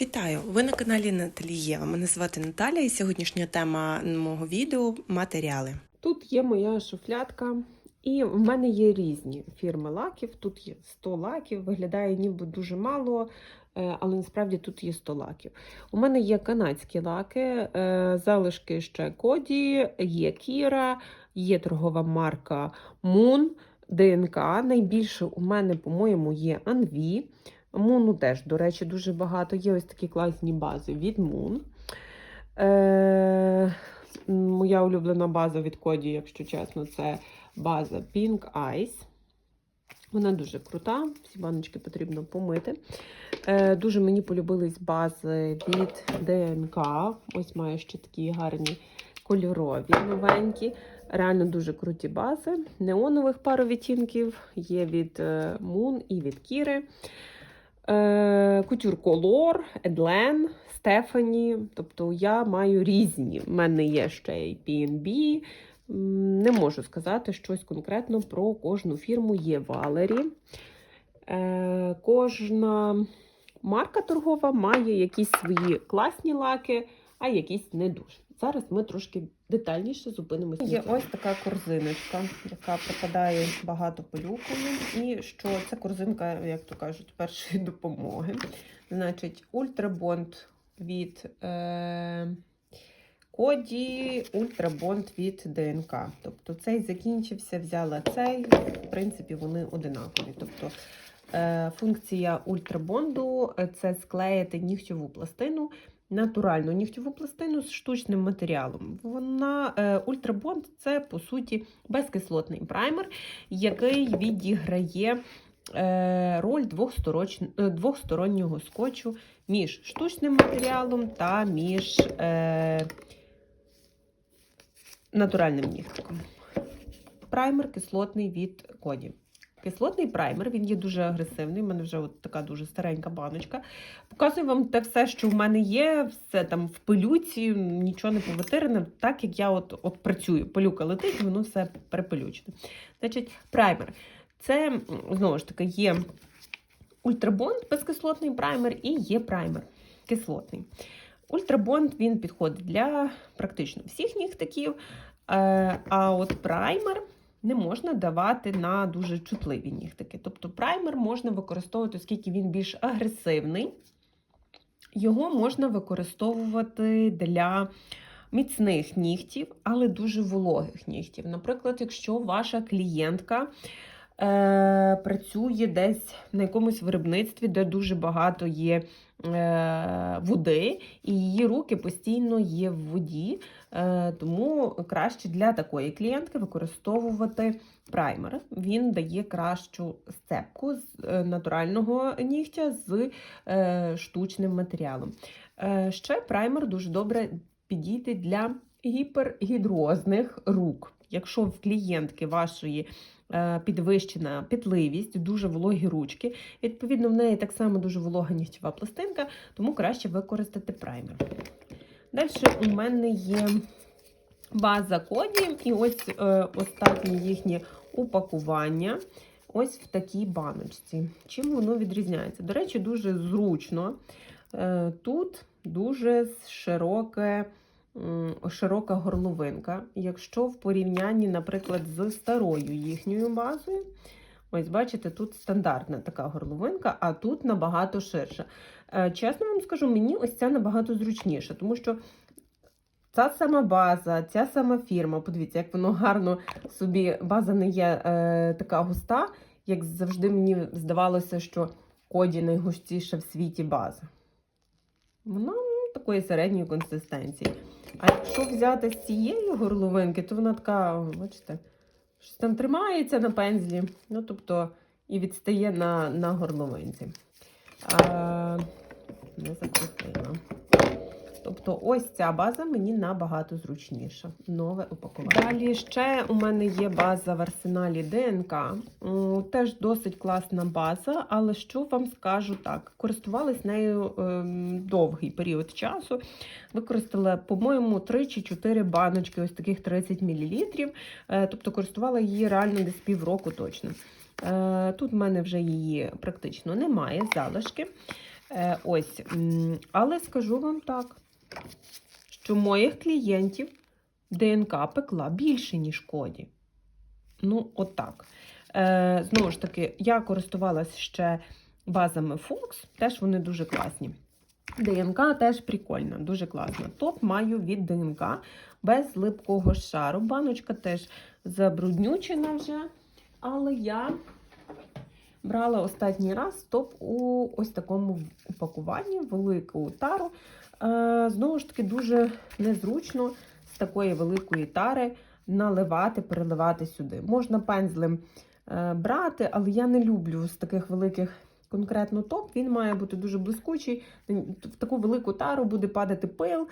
Вітаю! Ви на каналі Наталі Єва. Мене звати Наталя і сьогоднішня тема мого відео матеріали. Тут є моя шуфлядка, і в мене є різні фірми лаків. Тут є 100 лаків, виглядає ніби дуже мало, е, але насправді тут є 100 лаків. У мене є канадські лаки, е, залишки ще Коді, є Кіра, є торгова марка Moon, ДНК. Найбільше у мене, по-моєму, є Anvi. Муну теж, до речі, дуже багато. Є ось такі класні бази від Moon. Е, моя улюблена база від Коді, якщо чесно, це база Pink Ice. Вона дуже крута, всі баночки потрібно помити. Е, дуже мені полюбились бази від ДНК. Ось маю ще такі гарні кольорові, новенькі. Реально дуже круті бази. Неонових пару відтінків є від е, Moon і від Кіри. Кутюр Колор, Едлен, Стефані. Тобто я маю різні. У мене є ще й PNB. Не можу сказати щось конкретно про кожну фірму. Є Валері. Е, Кожна марка торгова має якісь свої класні лаки, а якісь не дуже. Зараз ми трошки детальніше зупинимося. Є ось така корзиночка, яка пропадає багато пилюкою. І що це корзинка, як то кажуть, першої допомоги. Значить, ультрабонд від е, Коді, ультрабонд від ДНК. Тобто цей закінчився, взяла цей. В принципі, вони одинакові. Тобто функція ультрабонду е, це склеїти нігтєву пластину натуральну нігтєву пластину з штучним матеріалом. Вона е, ультрабонд це по суті безкислотний праймер, який відіграє е, роль е, двохстороннього скотчу між штучним матеріалом та між е, натуральним нігтиком. Праймер кислотний від коді. Кислотний праймер, він є дуже агресивний. У мене вже от така дуже старенька баночка. Показую вам те все, що в мене є, все там в пилюці, нічого не повитирене, так як я от, от працюю. Пилюка летить, воно все перепилючне. Значить, праймер. Це, знову ж таки, є ультрабонд безкислотний праймер і є праймер кислотний. Ультрабонд він підходить для практично всіх нігтиків, е, а от праймер не можна давати на дуже чутливі нігтики. Тобто праймер можна використовувати, оскільки він більш агресивний. Його можна використовувати для міцних нігтів, але дуже вологих нігтів. Наприклад, якщо ваша клієнтка е, працює десь на якомусь виробництві, де дуже багато є е, води, і її руки постійно є в воді, тому краще для такої клієнтки використовувати праймер. Він дає кращу сцепку з е, натурального нігтя з е, штучним матеріалом. Е, ще праймер дуже добре підійде для гіпергідрозних рук. Якщо в клієнтки вашої е, підвищена пітливість, дуже вологі ручки, відповідно, в неї так само дуже волога нігтєва пластинка, тому краще використати праймер. Далі у мене є база коді, і ось е, останнє їхнє упакування. Ось в такій баночці. Чим воно відрізняється? До речі, дуже зручно. Е, Тут дуже широке, широка горловинка. Якщо в порівнянні, наприклад, з старою їхньою базою, ось бачите, тут стандартна така горловинка, а тут набагато ширша. Е, Чесно вам скажу, мені ось ця набагато зручніша, тому що ця сама база, ця сама фірма, подивіться, як воно гарно собі, база не є е, така густа, як завжди мені здавалося, що коді найгустіша в світі база. Вона такої середньої консистенції. А якщо взяти з цієї горловинки, то вона така, бачите, щось там тримається на пензлі, ну тобто і відстає на, на горловинці. А, не закрутила. Тобто ось ця база мені набагато зручніша. Нове упакування. Далі ще у мене є база в арсеналі ДНК. Теж досить класна база, але що вам скажу так: користувалась нею ем, довгий період часу. Використала, по-моєму, 3 чи 4 баночки, ось таких 30 мл. Тобто користувала її реально десь півроку точно. Е, Тут в мене вже її практично немає, залишки. Е, ось. Але скажу вам так, що моїх клієнтів ДНК пекла більше, ніж коді. Ну, отак. Е, знову ж таки, я користувалась ще базами Fox, теж вони дуже класні. ДНК теж прикольна, дуже класна. Топ маю від ДНК без липкого шару. Баночка теж забруднючена вже. Але я брала останній раз топ у ось такому упакуванні, велику тару. Е, знову ж таки, дуже незручно з такої великої тари наливати, переливати сюди. Можна пензлем е, брати, але я не люблю з таких великих. Конкретно топ, він має бути дуже блискучий. В таку велику тару буде падати пил.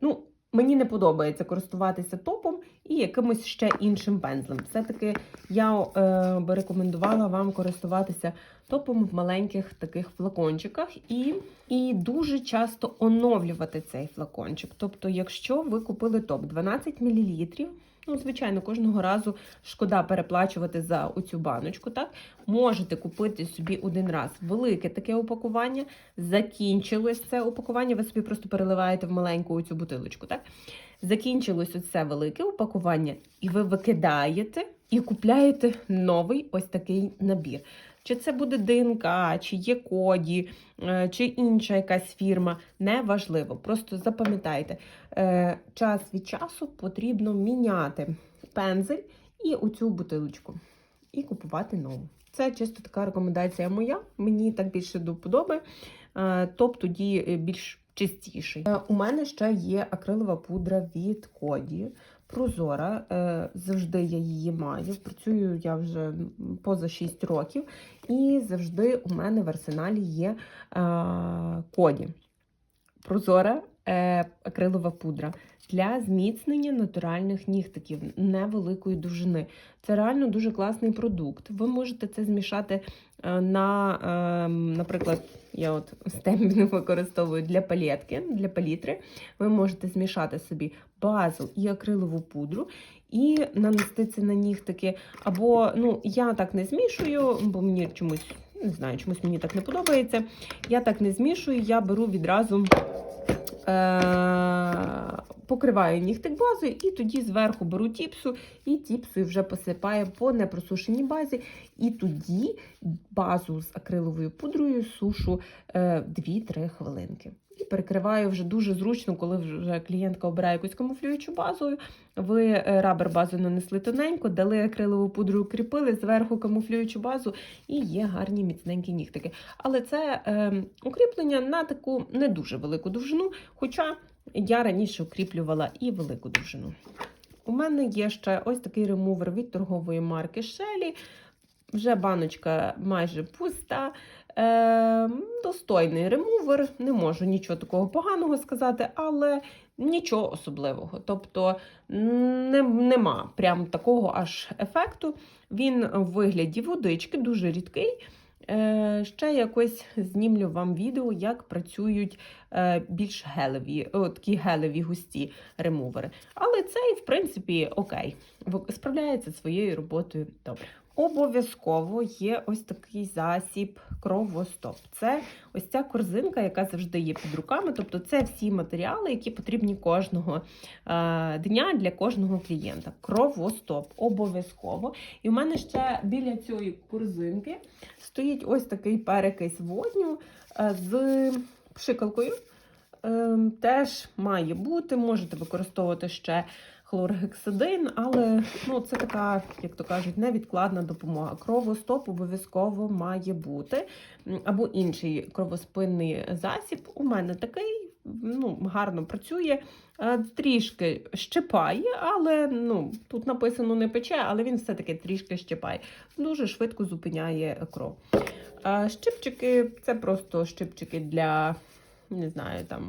Ну, мені не подобається користуватися топом і якимось ще іншим пензлем. Все-таки я е, би рекомендувала вам користуватися топом в маленьких таких флакончиках і, і дуже часто оновлювати цей флакончик. Тобто, якщо ви купили топ 12 мл, ну, звичайно, кожного разу шкода переплачувати за оцю баночку. Так, можете купити собі один раз велике таке упакування. Закінчилось це упакування, ви собі просто переливаєте в маленьку цю бутилочку. Так? Закінчилось оце велике упакування, і ви викидаєте і купляєте новий ось такий набір. Чи це буде ДНК, чи є коді, е, чи інша якась фірма, неважливо. Просто запам'ятайте, е, час від часу потрібно міняти пензель і оцю бутилочку, і купувати нову. Це чисто така рекомендація моя. Мені так більше до вподоби. Е, Топ тоді більш чистіший. У мене ще є акрилова пудра від коді. Прозора, Е, завжди я її маю. Працюю я вже поза 6 років, і завжди у мене в арсеналі є е, коді. Прозора е, акрилова пудра для зміцнення натуральних нігтиків невеликої довжини. Це реально дуже класний продукт. Ви можете це змішати на, наприклад, я от стембінг використовую для палетки, для палітри. Ви можете змішати собі базу і акрилову пудру і нанести це на нігтики. Або ну, я так не змішую, бо мені чомусь. Не знаю, чомусь мені так не подобається. Я так не змішую, я беру відразу е- покриваю нігтик базою, і тоді зверху беру тіпсу, і тіпсою вже посипаю по непросушеній базі. І тоді базу з акриловою пудрою сушу е, 2-3 хвилинки. Перекриваю вже дуже зручно, коли вже клієнтка обирає якусь камуфлюючу базу. Ви е, рабер базу нанесли тоненько, дали акрилову пудру, укріпили, зверху камуфлюючу базу, і є гарні міцненькі нігтики. Але це е, укріплення на таку не дуже велику довжину, хоча я раніше укріплювала і велику довжину. У мене є ще ось такий ремувер від торгової марки Shelly. Вже баночка майже пуста. Е, достойний ремувер, не можу нічого такого поганого сказати, але нічого особливого. Тобто не, нема прям такого аж ефекту. Він в вигляді водички, дуже рідкий. Е, ще якось знімлю вам відео, як працюють е, більш гелеві, о, такі гелеві густі ремувери. Але цей, в принципі, окей, справляється своєю роботою добре. Обов'язково є ось такий засіб кровостоп. Це ось ця корзинка, яка завжди є під руками. Тобто, це всі матеріали, які потрібні кожного е, дня для кожного клієнта. Кровостоп обов'язково. І в мене ще біля цієї корзинки стоїть ось такий перекис водню е, з пшикалкою. Е, теж має бути, можете використовувати ще хлоргексидин, але ну, це така, як то кажуть, невідкладна допомога. Кровостоп обов'язково має бути. Або інший кровоспинний засіб. У мене такий ну, гарно працює, Е, трішки щипає, але ну, тут написано не пече, але він все-таки трішки щипає. Дуже швидко зупиняє кров. А щипчики це просто щипчики для. Не знаю, там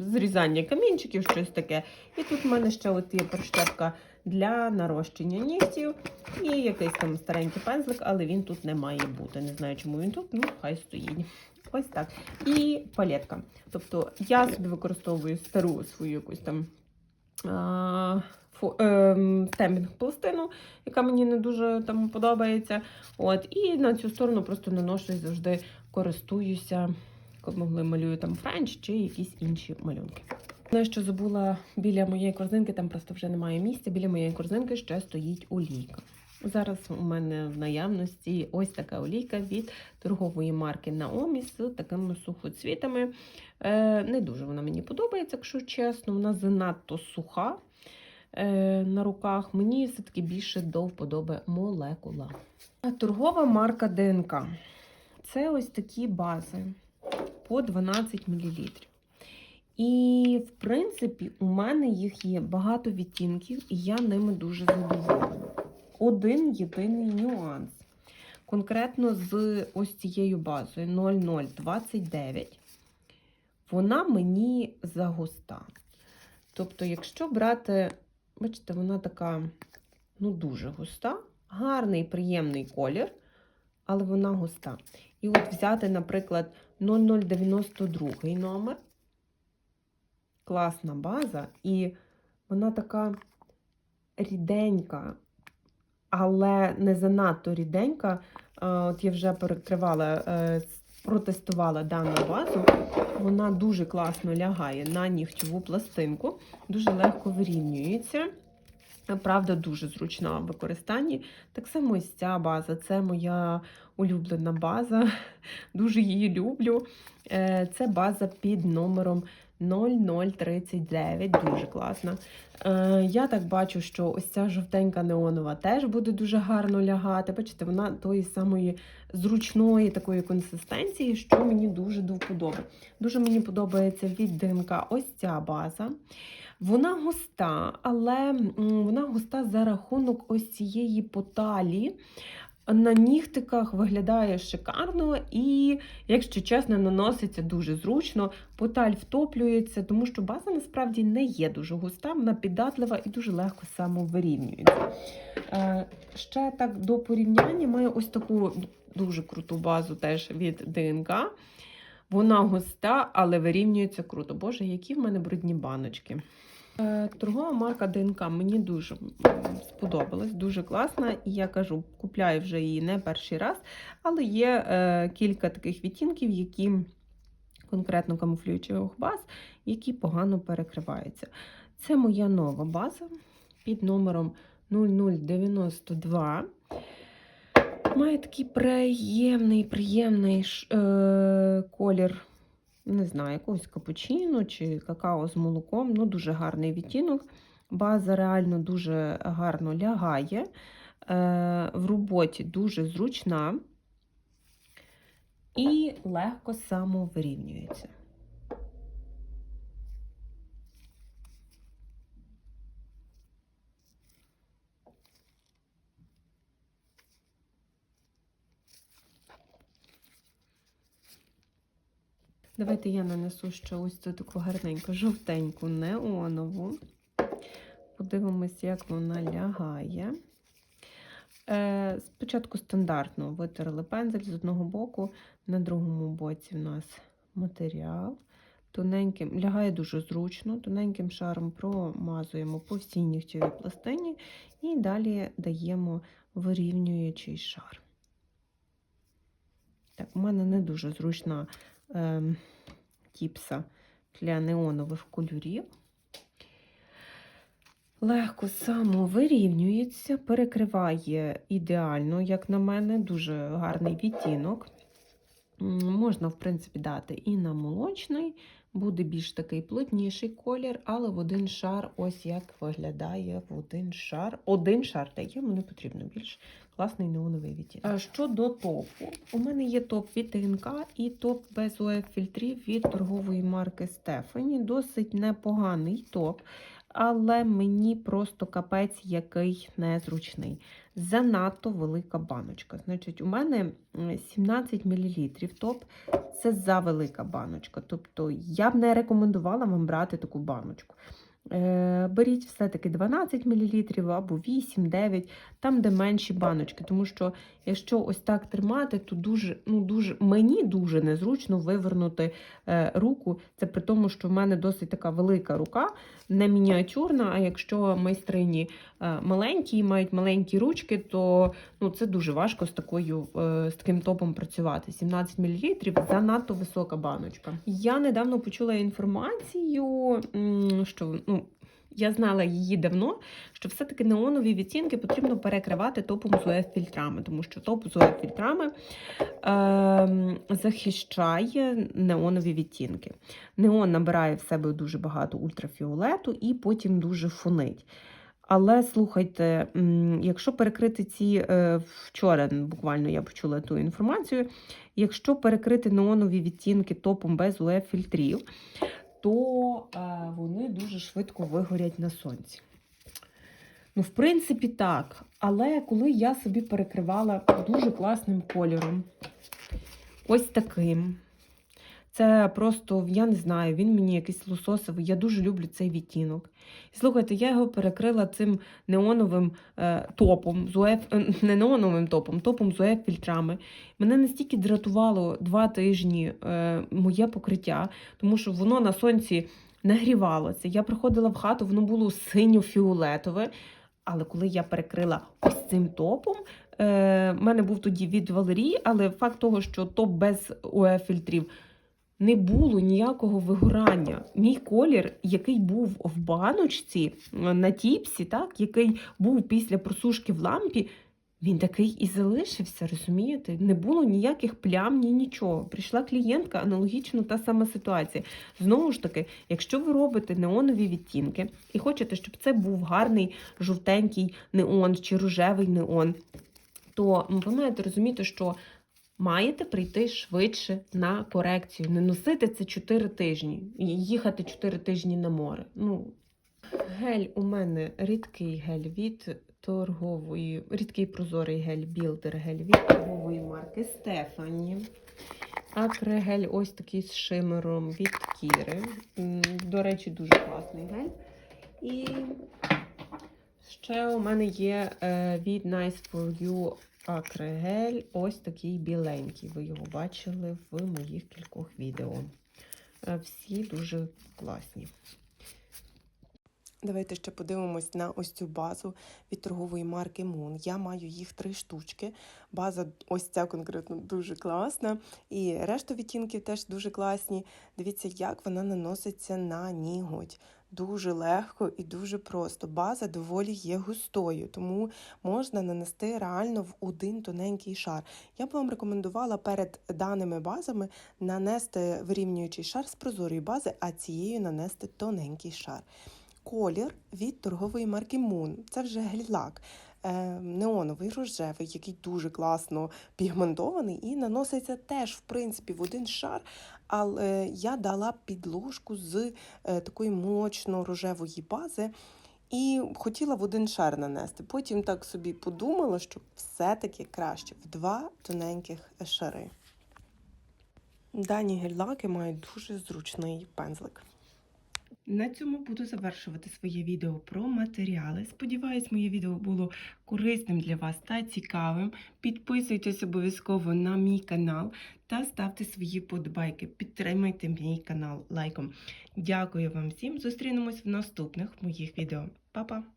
зрізання камінчиків, щось таке. І тут в мене ще от є прищепка для нарощення нігтів і якийсь там старенький пензлик, але він тут не має бути. Не знаю, чому він тут, ну хай стоїть. Ось так. І палетка. Тобто я собі використовую стару свою якусь там а, фо, ем, пластину, яка мені не дуже там подобається. От, і на цю сторону просто наношу завжди користуюся, коли малюю там френч чи якісь інші малюнки. Знаю, що забула біля моєї корзинки, там просто вже немає місця. Біля моєї корзинки ще стоїть олійка. Зараз у мене в наявності ось така олійка від торгової марки Naomi з такими сухоцвітами. Е, не дуже вона мені подобається, якщо чесно. Вона занадто суха е, на руках. Мені все-таки більше до вподоби молекула. Торгова марка ДНК. Це ось такі бази по 12 мл. І, в принципі, у мене їх є багато відтінків, і я ними дуже задоволена. Один єдиний нюанс. Конкретно з ось цією базою 0029, вона мені загуста. Тобто, якщо брати, бачите, вона така ну, дуже густа, гарний, приємний колір, але вона густа. І от взяти, наприклад, 0092 номер класна база, і вона така ріденька, але не занадто ріденька. От я вже перекривала, е, протестувала дану базу. Вона дуже класно лягає на нігтєву пластинку, дуже легко вирівнюється. Правда, дуже зручна в використанні. Так само ось ця база це моя улюблена база. Дуже її люблю. Е, Це база під номером 0039, дуже класна. Е, я так бачу, що ось ця жовтенька неонова теж буде дуже гарно лягати. Бачите, вона тої самої зручної такої консистенції, що мені дуже до вподоби. Дуже мені подобається від ДНК ось ця база. Вона густа, але вона густа за рахунок ось цієї поталі. На нігтиках виглядає шикарно і, якщо чесно, наноситься дуже зручно. Поталь втоплюється, тому що база насправді не є дуже густа, вона піддатлива і дуже легко самовирівнюється. Е, ще так до порівняння маю ось таку дуже круту базу теж від ДНК. Вона густа, але вирівнюється круто. Боже, які в мене брудні баночки. Е, Торгова марка ДНК мені дуже сподобалась, дуже класна. І я кажу, купляю вже її не перший раз, але є е, кілька таких відтінків, які конкретно камуфлюючих баз, які погано перекриваються. Це моя нова база під номером 0092. Має такий приємний, приємний е, колір не знаю, якогось капучино чи какао з молоком. Ну, дуже гарний відтінок. База реально дуже гарно лягає. Е, в роботі дуже зручна і легко самовирівнюється. Давайте я нанесу ще ось цю таку гарненьку жовтеньку неонову. Подивимось, як вона лягає. Е, спочатку стандартно витерли пензель з одного боку, на другому боці в нас матеріал. Тоненьким, лягає дуже зручно, тоненьким шаром промазуємо по всій нігтєвій пластині і далі даємо вирівнюючий шар. Так, у мене не дуже зручна ем, тіпса для неонових кольорів. Легко самовирівнюється, перекриває ідеально, як на мене, дуже гарний відтінок. Можна, в принципі, дати і на молочний, буде більш такий плотніший колір, але в один шар, ось як виглядає в один шар. Один шар дає, мені потрібно більш класний неоновий відтінок. Щодо топу, у мене є топ від ТНК і топ без ОФ фільтрів від торгової марки Стефані. Досить непоганий топ, але мені просто капець який незручний. Занадто велика баночка. Значить, у мене 17 мл топ це за велика баночка. Тобто я б не рекомендувала вам брати таку баночку. Е, Беріть все-таки 12 мл або 8-9, там, де менші баночки, тому що Якщо ось так тримати, то дуже, ну дуже мені дуже незручно вивернути е, руку. Це при тому, що в мене досить така велика рука, не мініатюрна. А якщо майстрині е, маленькі і мають маленькі ручки, то ну, це дуже важко з такою е, з таким топом працювати. 17 мл занадто висока баночка. Я недавно почула інформацію, що ну. Я знала її давно, що все-таки неонові відтінки потрібно перекривати топом з УФ-фільтрами, тому що топ з УФ-фільтрами е, захищає неонові відтінки. Неон набирає в себе дуже багато ультрафіолету і потім дуже фонить. Але слухайте, якщо перекрити ці е, вчора, буквально я почула ту інформацію, якщо перекрити неонові відтінки топом без УФ-фільтрів, то е, вони дуже швидко вигорять на сонці. Ну, в принципі, так. Але коли я собі перекривала дуже класним кольором, ось таким. Це просто, я не знаю, він мені якийсь лососовий. Я дуже люблю цей відтінок. І слухайте, я його перекрила цим неоновим е, топом, з УФ, е, не неоновим топом, топом з УФ фільтрами. Мене настільки дратувало два тижні е, моє покриття, тому що воно на сонці нагрівалося. Я приходила в хату, воно було синьо-фіолетове. Але коли я перекрила ось цим топом, е, мене був тоді від Валерії, але факт того, що топ без УЕ-фільтрів не було ніякого вигорання. Мій колір, який був в баночці е, на тіпсі, так, який був після просушки в лампі, він такий і залишився, розумієте? Не було ніяких плям, ні нічого. Прийшла клієнтка, аналогічно та сама ситуація. Знову ж таки, якщо ви робите неонові відтінки і хочете, щоб це був гарний жовтенький неон чи рожевий неон, то ви маєте розуміти, що маєте прийти швидше на корекцію. Не носити це 4 тижні, і їхати 4 тижні на море. Ну, Гель у мене рідкий гель від торгової, рідкий прозорий гель білдер гель від торгової марки Стефані. Акрегель ось такий з шимером від Кіри. До речі, дуже класний гель. І ще у мене є е, від Nice for You акрегель. Ось такий біленький. Ви його бачили в моїх кількох відео. Е, Всі дуже класні. Давайте ще подивимось на ось цю базу від торгової марки Moon. Я маю їх три штучки. База ось ця конкретно дуже класна. І решта відтінків теж дуже класні. Дивіться, як вона наноситься на ніготь. Дуже легко і дуже просто. База доволі є густою, тому можна нанести реально в один тоненький шар. Я б вам рекомендувала перед даними базами нанести вирівнюючий шар з прозорої бази, а цією нанести тоненький шар. Колір від торгової марки Moon. Це вже гель-лак. Е, неоновий рожевий, який дуже класно пігментований, і наноситься теж, в принципі, в один шар. Але я дала підложку з е, такої молочно-рожевої бази. І хотіла в один шар нанести. Потім так собі подумала, що все-таки краще в два тоненьких шари. Дані гель-лаки мають дуже зручний пензлик. На цьому буду завершувати своє відео про матеріали. Сподіваюсь, моє відео було корисним для вас та цікавим. Підписуйтесь обов'язково на мій канал та ставте свої подбайки. Підтримайте мій канал лайком. Дякую вам всім. Зустрінемось в наступних моїх відео. Па-па!